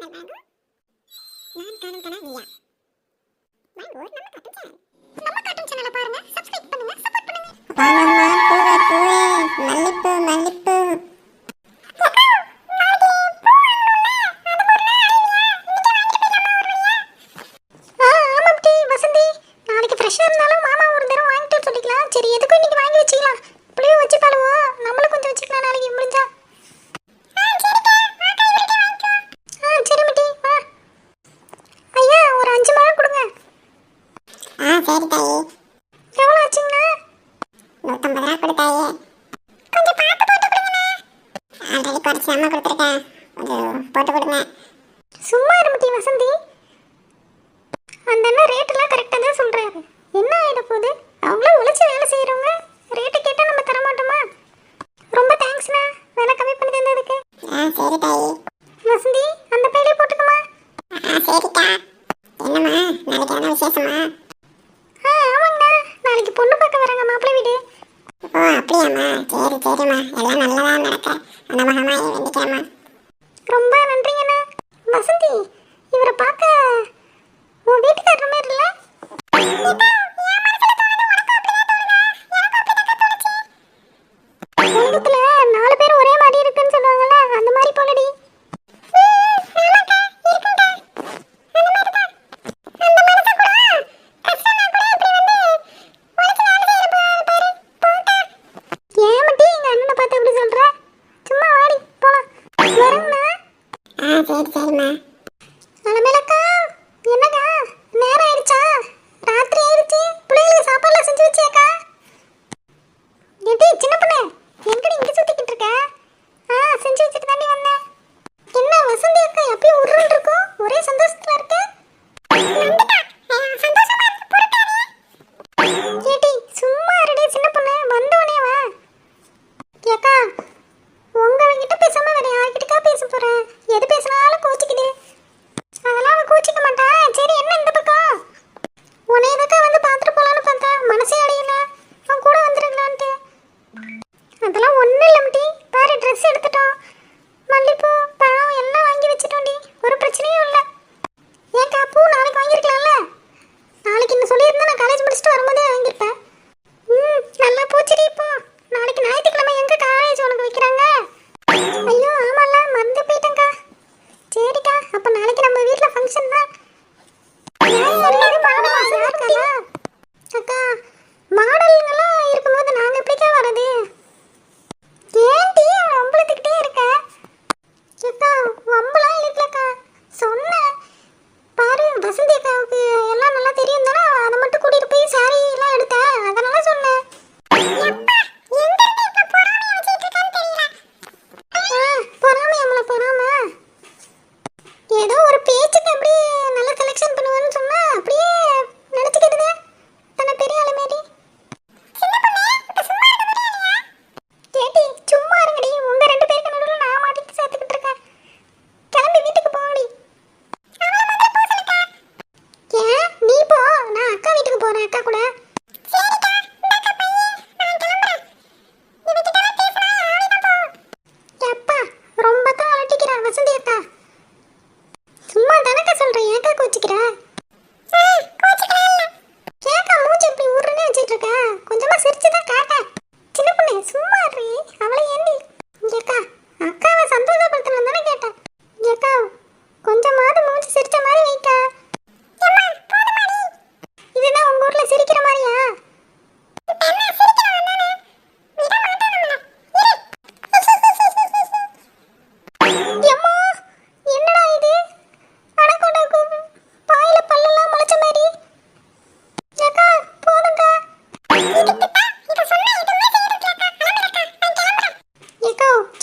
நான் காணும் கனா வியா. வாங்க ஒரு நம்ம காட்டும் சேனல் நம்ம காட்டும் சேனலை பாருங்க. சப்ஸ்கிரைப் பண்ணுங்க சப்போர்ட் பண்ணுங்க. நல்ல ஆல்ரெடி குறைச்சி அம்மா கொடுத்துருக்கேன். கொஞ்சம் போட்டு கொடுங்க. சும்மா இருமட்டி வசந்தி. அந்த அண்ணா ரேட்டெல்லாம் கரெக்டாக தான் எல்லாம் நல்லதா நடக்க அனமகமாய் வேண்டிக்கேம்மா ரொம்ப நன்றிங்கண்ணா வசந்தி இவரை பார்க்க உன் வீட்டுக்கு வீட்டுக்காரர் மாதிரி இல்லை? சரி சரிம்மா. உன் மேலே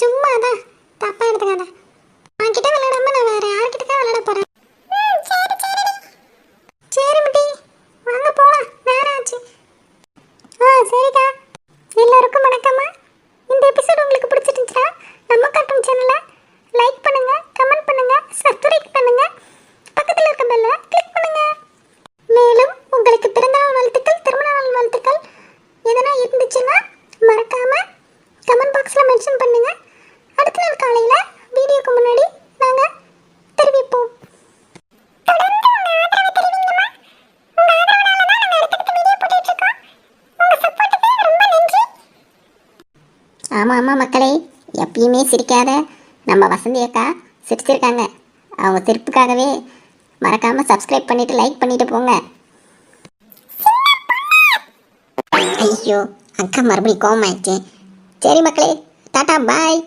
சும்மா தான் தப்பா எடுத்துக்காத. உன்கிட்ட விளையாடாம நான் வேற யார்கிட்ட விளையாட போறேன்? சரி முட்டி. போலாம். நேரம் ஆச்சு. ஆ சரிக்கா. ஆமாம் ஆமாம் மக்களே எப்பயுமே சிரிக்காத நம்ம வசந்தி அக்கா சிரிச்சிருக்காங்க. அவங்க சிரிப்புக்காகவே மறக்காமல் சப்ஸ்கிரைப் பண்ணிவிட்டு லைக் பண்ணிவிட்டு போங்க. ஐயோ அக்கா மறுபடியும் கோவம் சரி மக்களே டாட்டா பாய்